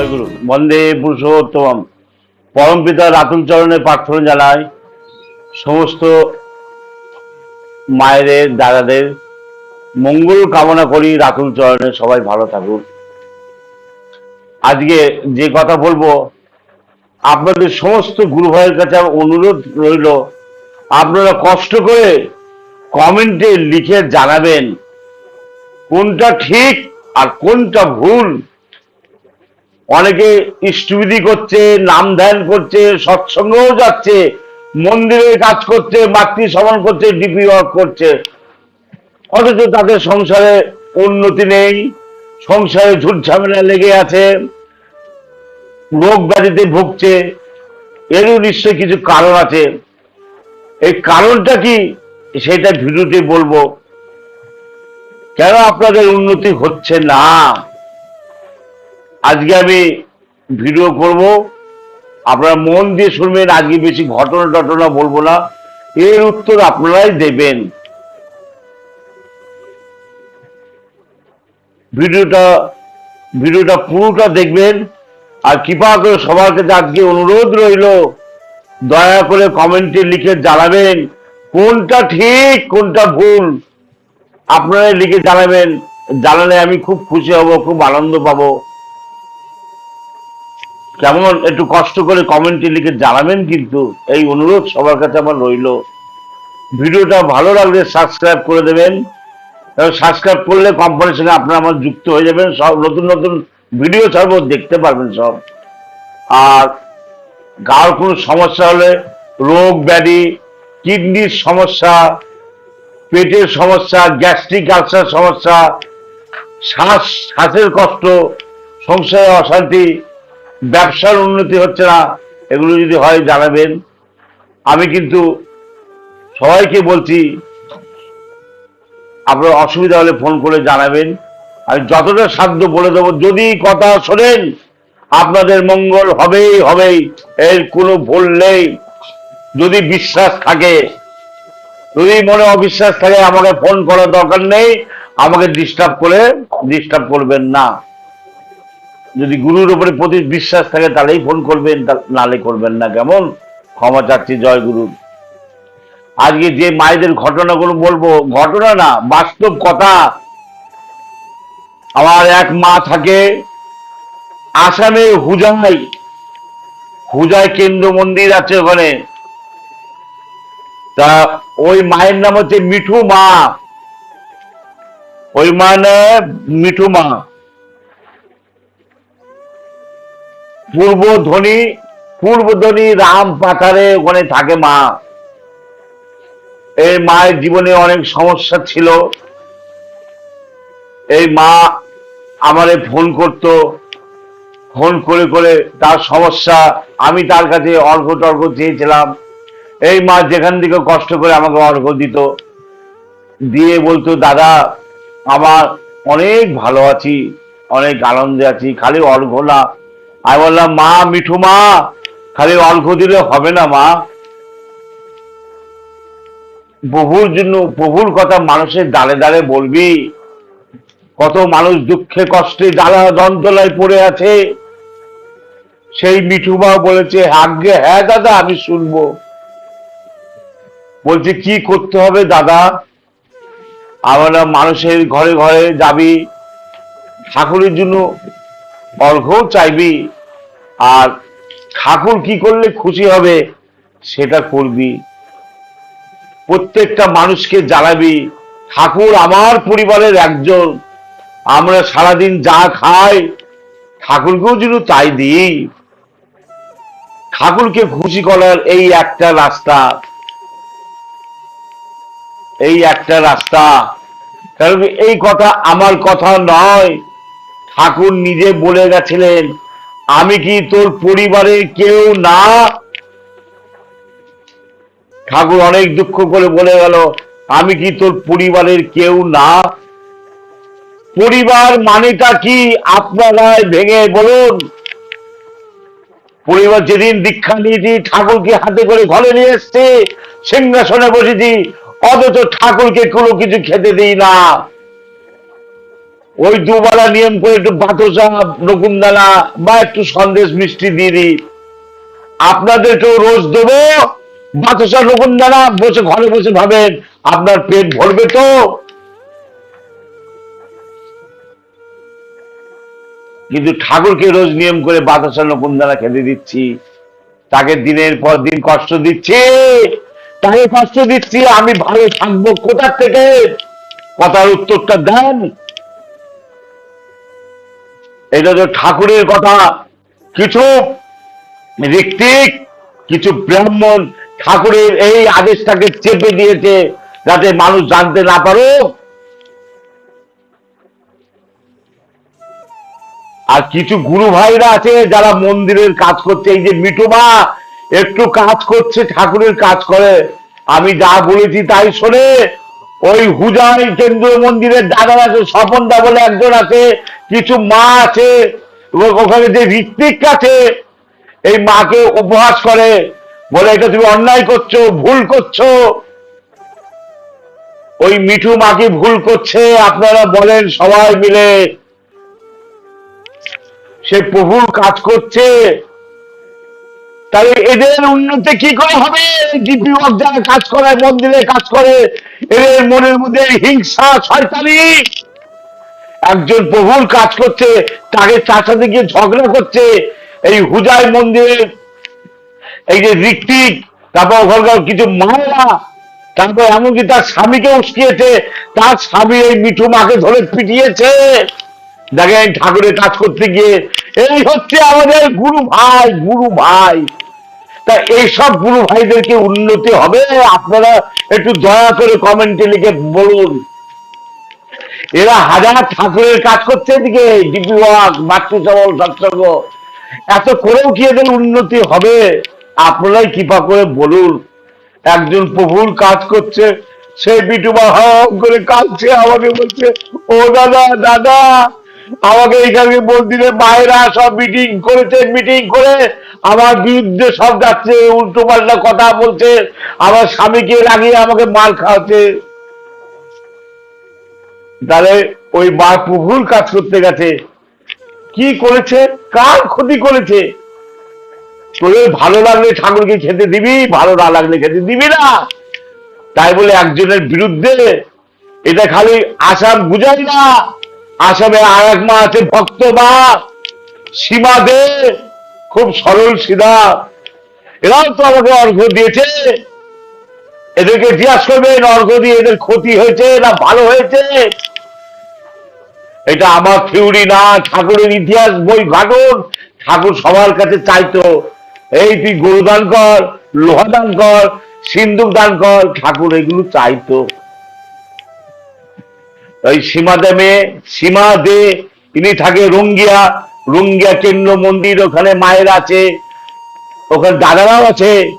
জয়গুরু। বন্দে পুরুষোত্তম পরম পিতা রাতুল চরণে প্রার্থনা জানাই। সমস্ত মায়েদের, দাদাদের মঙ্গল কামনা করি রাতুল চরণে। সবাই ভালো থাকুন। আজকে যে কথা বলব, আপনাদের সমস্ত গুরু ভাইয়ের কাছে আমার অনুরোধ রইল, আপনারা কষ্ট করে কমেন্টে লিখে জানাবেন, কোনটা ঠিক আর কোনটা ভুল। অনেকে ইষ্টবিধি করছে, নাম ধ্যান করছে, সৎসঙ্গও যাচ্ছে, মন্দিরে কাজ করছে, মাতৃ সমান করছে ডিপি ওয়ার্ক করছে। অথচ তাদের সংসারে উন্নতি নেই, সংসারে ঝুট ঝামেলা লেগে আছে রোগ ব্যাধিতে ভুগছে, এরও নিশ্চয়ই কিছু কারণ আছে। এই কারণটা কি? সেটা ভিডিওতে বলব। কেন আপনাদের উন্নতি হচ্ছে না? আজকে আমি ভিডিও করব। আপনারা মন দিয়ে শুনবেন, আজকে বেশি ঘটনা টটনা বলব না। এর উত্তর আপনারাই দেবেন। ভিডিওটা ভিডিওটা পুরোটা দেখবেন। আর কৃপা করে সবার কাছে আজকে অনুরোধ রইল, দয়া করে কমেন্টে লিখে জানাবেন, কোনটা ঠিক, কোনটা ভুল। আপনারা লিখে জানাবেন। জানালে আমি খুব খুশি হব, খুব আনন্দ পাবো। কেমন একটু কষ্ট করে কমেন্টে লিখে জানাবেন কিন্তু এই অনুরোধ সবার কাছে আমার রইল। ভিডিওটা ভালো লাগলে সাবস্ক্রাইব করে দেবেন। সাবস্ক্রাইব করলে কোম্পানির সঙ্গে আপনারা আমার যুক্ত হয়ে যাবেন। সব নতুন নতুন ভিডিও ছাড়বো, দেখতে পারবেন সব। আর গার কোনো সমস্যা হলে রোগ, ব্যাধি, কিডনির সমস্যা, পেটের সমস্যা, গ্যাস্ট্রিক আলসার সমস্যা, শ্বাস, শ্বাসের কষ্ট, সংসারে অশান্তি ব্যবসার উন্নতি হচ্ছে না, এগুলো যদি হয় জানাবেন। আমি কিন্তু সবাইকে বলছি, আপনার অসুবিধা হলে ফোন করে জানাবেন। আমি যতটা সাধ্য বলে দেবো, যদি কথা শোনেন, আপনাদের মঙ্গল হবেই হবেই, এর কোনো ভুল নেই। যদি বিশ্বাস থাকে, যদি মনে অবিশ্বাস থাকে, আমাকে ফোন করার দরকার নেই, আমাকে ডিস্টার্ব করে ডিস্টার্ব করবেন না। যদি গুরুর উপরে প্রতি বিশ্বাস থাকে, তাহলেই ফোন করবেন নালে করবেন না, কেমন? ক্ষমা চাচ্ছি, জয় গুরু। আজকে যে মায়েদের ঘটনাগুলো বলব, ঘটনা না, বাস্তব কথা। আমার এক মা থাকে, আসামে হুজাই। হুজাই কেন্দ্র মন্দির আছে ওখানে। তা ওই মায়ের নাম হচ্ছে মিঠু মা। ওই মানে মিঠু মা। পূর্বধ্বনি পূর্বধ্বনি রাম পাথারে ওখানে থাকে মা। এই মায়ের জীবনে অনেক সমস্যা ছিল। এই মা আমারে ফোন করত, ফোন করে করে তার সমস্যা, আমি তার কাছে অর্ঘ টর্ঘ চেয়েছিলাম। এই মা যেখান থেকে কষ্ট করে আমাকে অর্ঘ দিত। দিয়ে বলতো, দাদা, আমার অনেক ভালো আছি, অনেক আনন্দে আছি, খালি অর্ঘ না আমি বললাম, মা, মিঠু মা, খালি অল্প দিলে হবে না মা। প্রভুর জন্য, প্রভুর কথা মানুষের দালে দালে বলবি। কত মানুষ দুঃখে কষ্টে জ্বালা যন্ত্রণায় পড়ে আছে। সেই মিঠুমা বলেছে, আজ্ঞে হ্যাঁ দাদা, আমি শুনব। বলছে, কি করতে হবে দাদা? আমরা মানুষের ঘরে ঘরে যাবি। ঠাকুরের জন্য অর্ঘ্যও চাইবি আর ঠাকুর কি করলে খুশি হবে সেটা করবি। প্রত্যেকটা মানুষকে জ্বালাবি ঠাকুর আমার পরিবারের একজন, আমরা সারাদিন যা খাই, ঠাকুরকেও যেন তাই দিই। ঠাকুরকে খুশি করার এই একটা রাস্তা, এই একটা রাস্তা। কারণ এই কথা আমার কথা নয় ঠাকুর নিজে বলে গেছিলেন, আমি কি তোর পরিবারের কেউ না? ঠাকুর অনেক দুঃখ করে বলে গেল, আমি কি তোর পরিবারের কেউ না? পরিবার মানেটা কি আপনারাই ভেঙে? বলুন। পরিবার যেদিন দীক্ষা নিয়েছি, ঠাকুরকে হাতে করে ঘরে নিয়ে এসছে, সিংহাসনে বসেছি, অথচ ঠাকুরকে কোনো কিছু খেতে দিই না। ওই দুবেলা নিয়ম করে একটু বাতসা নকুনদানা বা একটু সন্দেশ মিষ্টি দিয়ে দিই। আপনাদেরকেও রোজ দেবো। বাতসা নকুনদানা বসে ঘরে বসে ভাবেন, আপনার পেট ভরবে তো। কিন্তু ঠাকুরকে রোজ নিয়ম করে বাতাসা নকুনদানা খেতে দিচ্ছি। তাকে দিনের পর দিন কষ্ট দিচ্ছি। তাকে কষ্ট দিচ্ছি, আমি ভালো থাকব কোথা থেকে? কথার উত্তরটা দেন। এটা তো ঠাকুরের কথা। কিছু ঋত্বিক, কিছু ব্রাহ্মণ ঠাকুরের এই আদেশটাকে চেপে দিয়েছে যাতে মানুষ জানতে না পারুক। আর কিছু গুরু ভাইরা আছে যারা মন্দিরের কাজ করছে। এই যে মিঠুমা একটু কাজ করছে, ঠাকুরের কাজ করে। আমি যা বলেছি তাই শোনে। ওই হুজাই কেন্দ্রীয় মন্দিরের দাদা আছে স্বপন দা বলে একজন আছে, কিছু মা আছে ওখানে যে ঋত্বিক আছে, এই মাকে উপহাস করে, বলে, এটা তুমি অন্যায় করছ, ভুল করছ। ওই মিঠু মাকে ভুল করছে, আপনারা বলেন সবাই মিলে। সে প্রভুর কাজ করছে। তাহলে এদের উন্নতি কি করে হবে? ডিপিওয়ার্ক যারা কাজ করে, মন্দিরে কাজ করে, এদের মনের মধ্যে হিংসা, শয়তানি। একজন প্রভুর কাজ করছে, তাকে চাচাতে গিয়ে ঝগড়া করছে। এই হুজাই মন্দিরের এই যে ঋত্বিক, তারপর ওখানকার কিছু মায়েরা, তারপর এমনকি তার স্বামীকে উস্কিয়েছে। তার স্বামী এই মিঠু মাকে ধরে পিটিয়েছে। দেখেন ঠাকুরের কাজ করতে গিয়ে, এই হচ্ছে আমাদের গুরু ভাই গুরু ভাই। তা এইসব গুরু ভাইদেরকে উন্নতি হবে? আপনারা একটু দয়া করে কমেন্টে লিখে বলুন। এরা হাজার ঠাকুরের কাজ করছে এদিকে, ডিপি ওয়ার্ক মাতৃ সবল সৎসঙ্গ এত করেও কি এদের উন্নতি হবে? আপনারাই কৃপা করে বলুন। একজন প্রভুর কাজ করছে সে বিটুমা হম করে কাঁদছে, আমাকে বলছে, ও দাদা দাদা আমাকে এখানে মন্দিরে মায়েরা সব মিটিং করেছে মিটিং করে আমার বিরুদ্ধে সব যাচ্ছে, উল্টো পাল্টা কথা বলছে, আমার স্বামীকে লাগিয়ে আমাকে মার খাওয়াচ্ছে। তাহলে ওই মা প্রভুর কাজ করতে গেছে। কি করেছে? কার ক্ষতি করেছে? তোদের ভালো লাগলে ঠাকুরকে খেতে দিবি, ভালো না লাগলে খেতে দিবি না। তাই বলে একজনের বিরুদ্ধে, এটা খালি আসাম বুঝাই না। আসামে আর এক মা আছে ভক্ত মা সীমা দে খুব সরল সিধা। এরাও তো আমাকে অর্ঘ্য দিয়েছে। এদেরকে জিজ্ঞাসা করবেন অর্ঘ্য দিয়ে এদের ক্ষতি হয়েছে, না ভালো হয়েছে? এটা আমার থিওরি না, ঠাকুরের ইতিহাস, বই ঘাটুন ঠাকুর সবার কাছে চাইতো, এই তুই গরু দান কর, লোহা দান কর, সিন্দুক দান কর। ঠাকুর এগুলো চাইতো। ওই সীমা দে মেয়ে সীমা দে, ইনি থাকে রঙ্গিয়া রঙ্গিয়া কেন্দ্র মন্দির, ওখানে মায়ের আছে, ওখানে দাদারাও আছে,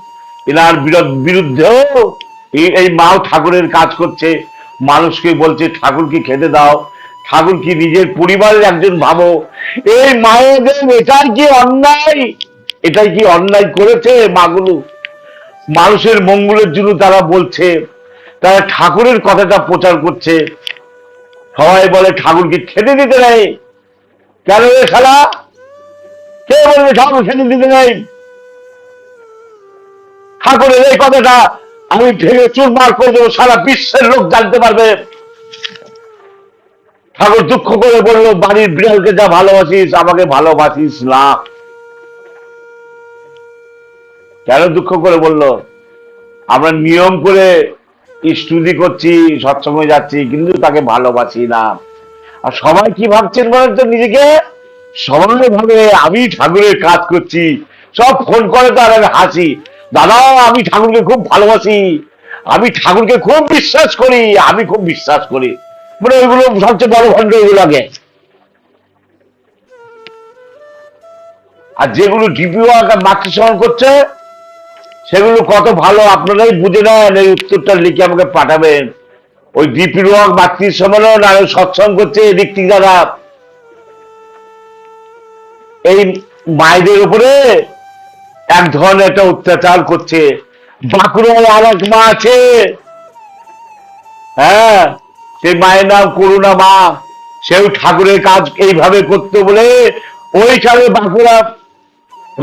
এনার বিরুদ্ধেও এই- এই মাও ঠাকুরের কাজ করছে, মানুষকে বলছে ঠাকুরকে খেতে দাও? ঠাকুর কি নিজের পরিবারের একজন ভাবো? এই মায়েদের এটাই কি অন্যায়? এটাই কি অন্যায় করেছে মাগুলো মানুষের মঙ্গলের জন্য তারা বলছে, তারা ঠাকুরের কথাটা প্রচার করছে সবাই বলে ঠাকুরকে খেতে দিতে নেই। কেন রে শালা? কে বলবে ঠাকুর খেতে দিতে নেই? ঠাকুরের এই কথাটা আমি ভেঙে চুরমার করে দেবো, সারা বিশ্বের লোক জানতে পারবে। ঠাকুর দুঃখ করে বলল, বাড়ির বিড়ালকে যা ভালোবাসিস, আমাকে ভালোবাসিস না। কেন দুঃখ করে বলল? আমরা নিয়ম করে স্তুতি করছি সৎসঙ্গে যাচ্ছি, কিন্তু তাকে ভালোবাসি না। আর সবাই কি ভাবছেন বলেন তো নিজেকে? সবাই ভাবে আমি ঠাকুরের কাজ করছি, সব ফোন করে তো আমি হাসি। দাদা, আমি ঠাকুরকে খুব ভালোবাসি, আমি ঠাকুরকে খুব বিশ্বাস করি, আমি খুব বিশ্বাস করি। মানে ওইগুলো সবচেয়ে বড় ভণ্ড ওইগুলোকে আর যেগুলো ডিপিও মাতৃসম্মান করছে সেগুলো কত ভালো, আপনারাই বুঝে নেন, এই উত্তরটা লিখে আমাকে পাঠাবেন। ওই ডিপির ওয়াক মাতৃ সম্মেলন আর সৎসঙ্গ করছে থেকে যারা এই মায়েদের উপরে এক ধরনের একটা অত্যাচার করছে। বাঁকুড়ায় আর এক মা আছে। হ্যাঁ সেই মায়ের নাম করুণা মা। সেও ঠাকুরের কাজ এইভাবে করতে বলে ওইখানে বাঁকুড়া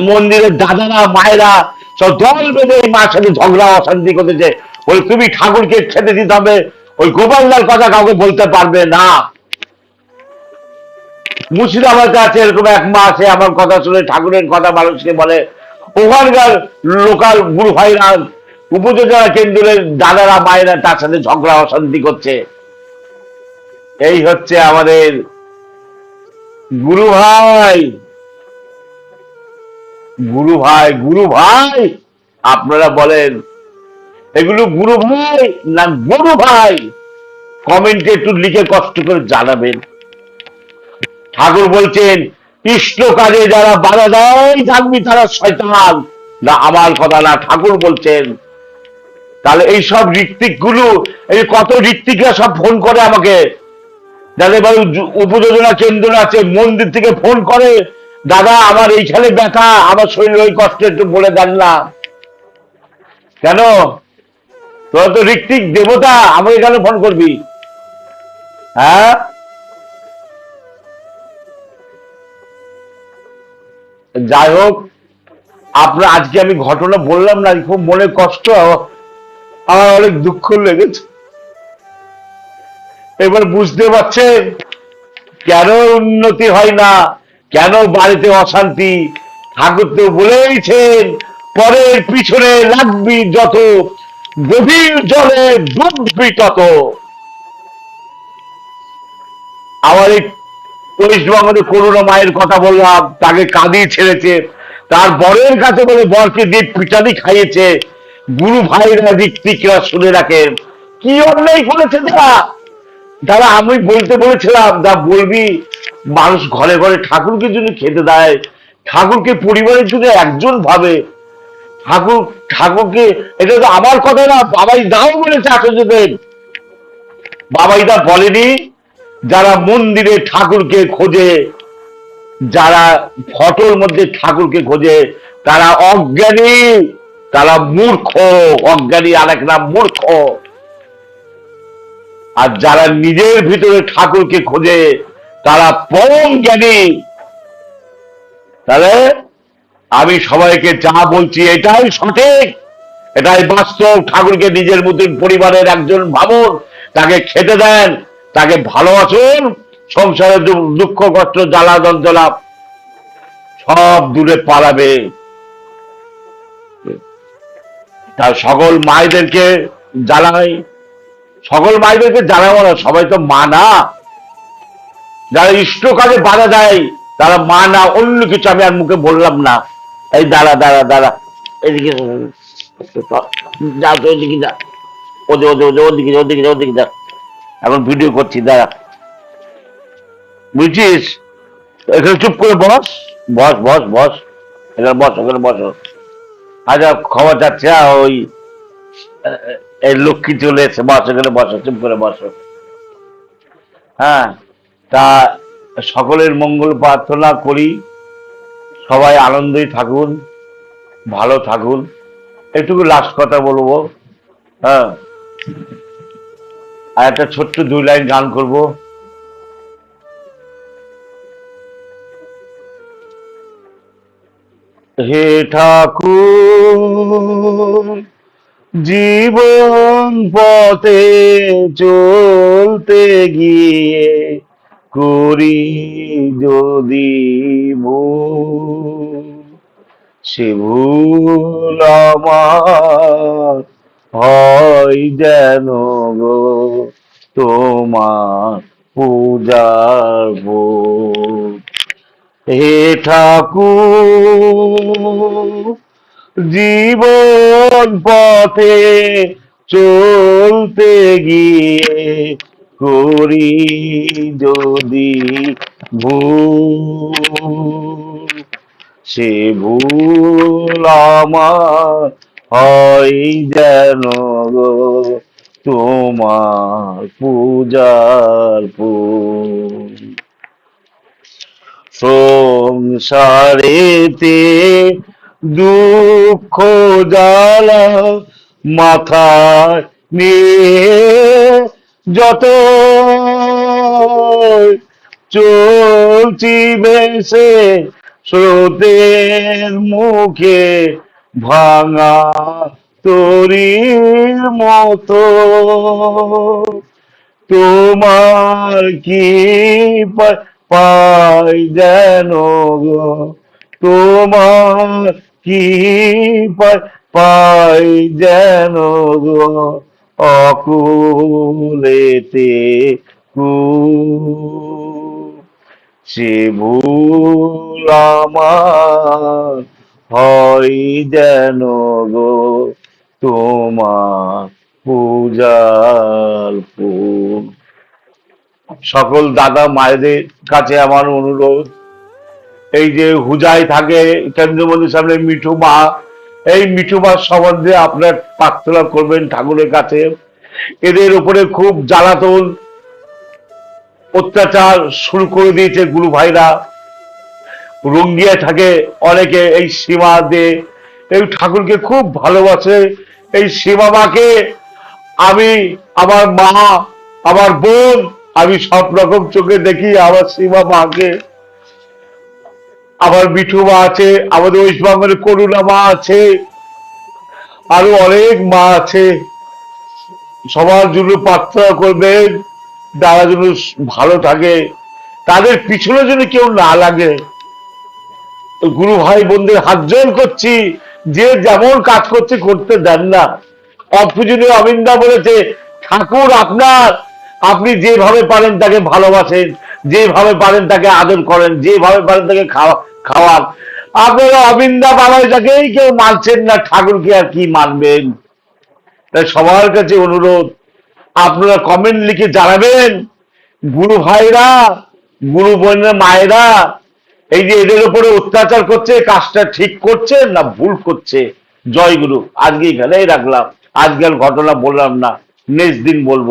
মন্দিরের দাদারা, মায়েরা সব দল বেঁধে এই মার সাথে ঝগড়া, অশান্তি করতেছে। ওই তুমি ঠাকুরকে খেতে দিতে হবে। ওই গোপালদার কথা কাউকে বলতে পারবে না। মুর্শিদাবাদ আছে এরকম এক মা আছে আমার কথা শুনে ঠাকুরের কথা মানুষকে বলে। ওখানকার লোকাল গুরু ভাইরা উপযোজনা কেন্দ্রের দাদারা, মায়েরা তার সাথে ঝগড়া, অশান্তি করছে। এই হচ্ছে আমাদের গুরু ভাই। গুরু ভাই গুরু ভাই, আপনারা বলেন, এগুলো গুরু ভাই না গুরু ভাই? কমেন্টে একটু লিখে কষ্ট করে জানাবেন। ঠাকুর বলছেন, কৃষ্ণ কাজে যারা বাধা দেয় থাকবি তারা শয়তান। না, আমার কথা না, ঠাকুর বলছেন। তাহলে এই সব ঋত্বিকগুলো এই কত ঋত্বিকরা সব ফোন করে আমাকে? যাদের উপযোজনা কেন্দ্র আছে, মন্দির থেকে ফোন করে দাদা, আমার এইখানে ব্যথা, আমার শরীরে ওই কষ্ট একটু বলে দেন না। কেন? তোরা তো ঋত্বিক দেবতা, আমাকে কেন ফোন করবি? হ্যাঁ? যাই হোক, আপনার আজকে আমি ঘটনা বললাম না খুব মনে কষ্ট, আমার অনেক দুঃখ লেগেছে। এবার বুঝতে পারছেন, কেন উন্নতি হয় না? কেন বাড়িতে অশান্তি? ঠাকুর তো বলেইছেন, পরের পিছনে লাগবি যত, গভীর জলে ডুববি তত। আমার এই পশ্চিমবঙ্গের করুণা মায়ের কথা বললাম, তাকে কাঁদিয়ে ছেড়েছে, তার বরের কাছে বলে বরকে দিয়ে পিটানি খাইয়েছে। গুরু ভাইরা ঋত্বিকরা শুনে রাখেন, কি অন্যায় করেছে তারা? দাদা আমি বলতে বলেছিলাম যা বলবি? মানুষ ঘরে ঘরে ঠাকুরকে যদি খেতে দেয়, ঠাকুরকে পরিবারের জন্য একজন ভাবে। ঠাকুর, ঠাকুরকে, এটা তো আমার কথা না, বাবাই দাও বলেছে আচার্যদেব বাবাই দা বলেনি, যারা মন্দিরে ঠাকুরকে খোঁজে, যারা ফটোর মধ্যে ঠাকুরকে খোঁজে, তারা অজ্ঞানী, তারা মূর্খ, অজ্ঞানী আর এক নাম মূর্খ। আর যারা নিজের ভিতরে ঠাকুরকে খোঁজে তারা পরম জ্ঞানী। তাহলে আমি সবাইকে যা বলছি এটাই সঠিক, এটাই বাস্তব। ঠাকুরকে নিজের মতন পরিবারের একজন ভাবুন তাকে খেতে দেন, তাকে ভালোবাসুন, সংসারে দু- দুঃখ, কষ্ট, জ্বালা, যন্ত্রণা সব দূরে পালাবে। তার সকল মায়েদেরকে জানাই সকল মায়েদেরকে জানাব না, সবাই তো মা না। যারা ইষ্ট কাজে বাধা দেয়, তারা মা না অন্য কিছু আমি আর মুখে বললাম না। এই দাঁড়া দাঁড়া দাঁড়া। এদিকে যা, তো ওদিকে যা। ওদে ওদে ওদে, ওদিকে ওদিকে ওদিকে যা। এখন ভিডিও করছি, দাঁড়া। বুঝছিস? এখানে চুপ করে বস। বস বস বস। এখানে বস, ওখানে বস। আচ্ছা খবর যাচ্ছে ওই এই লক্ষ্মী চলে এসে বস, এখানে বসো, চুপ করে বসো। হ্যাঁ। তা সকলের মঙ্গল প্রার্থনা করি। সবাই আনন্দই থাকুন, ভালো থাকুন। একটুকু লাস্ট কথা বলব। হ্যাঁ। আর একটা ছোট্ট দুই লাইন গান করব। হে ঠাকুর, জীবন পথে চলতে গিয়ে করি যদি ভুল, সে ভুল আমার হয় যেন গো তোমার পূজার হে ঠাকুর, জীবন পথে চলতে গিয়ে করি যদি ভুল, সে ভুল আমার হয় যেন গো তোমার পূজার ফুল। সংসারেতে দুঃখ জ্বালা মাথায় নিয়ে যত চলছি ভেসে স্রোতের মুখে ভাঙা তরির মতো, তোমার কি পাই যেন তোমার কি পাই যেন গো? অকুলেতে কু। সে ভুল আমার হয় যেন গো, তোমার পূজার ফুল। সকল দাদা মায়েদের কাছে আমার অনুরোধ, এই যে হুজাই থাকে কেন্দ্র মন্দির সামনে মিঠু মা এই মিঠু মা সম্বন্ধে আপনার প্রার্থনা করবেন ঠাকুরের কাছে। এদের উপরে খুব জ্বালাতন অত্যাচার শুরু করে দিয়েছে গুরু ভাইরা। রঙ্গিয়া থাকে অনেকে এই সীমা দিয়ে এই ঠাকুরকে খুব ভালোবাসে এই সীমা মাকে। আমি, আমার মা, আমার বোন, আমি সব রকম চোখে দেখি আমার সীমা মাকে। আমার মিঠু মা আছে, আমাদের ওয়েস্ট বেঙ্গলের করুণা মা আছে, আরও অনেক মা আছে। সবার জন্য প্রার্থনা করবেন তারা যেন ভালো থাকে, তাদের পিছনে যেন কেউ না লাগে। গুরু ভাই বোনদের হাত জোর করছি, যে যেমন কাজ করছে, করতে দেন না। অপ্রয়োজনীয় অবিন্দা বলেছে, ঠাকুর আপনার, আপনি যেভাবে পারেন তাকে ভালোবাসেন, যেভাবে পারেন তাকে আদর করেন, যেভাবে পারেন তাকে খাওয়া খাওয়ান। আপনারা অবিন্দা বাবাই যাকেই কেউ মানছেন না, ঠাকুরকে আর কি মানবেন? তাই সবার কাছে অনুরোধ, আপনারা কমেন্ট লিখে জানাবেন, গুরু ভাইরা, গুরু বোনের মায়েরা, এই যে এদের উপরে অত্যাচার করছে কাজটা ঠিক করছে না ভুল করছে? জয় গুরু আজকে এখানেই রাখলাম। আজকাল ঘটনা বললাম না, নেক্সট দিন বলব।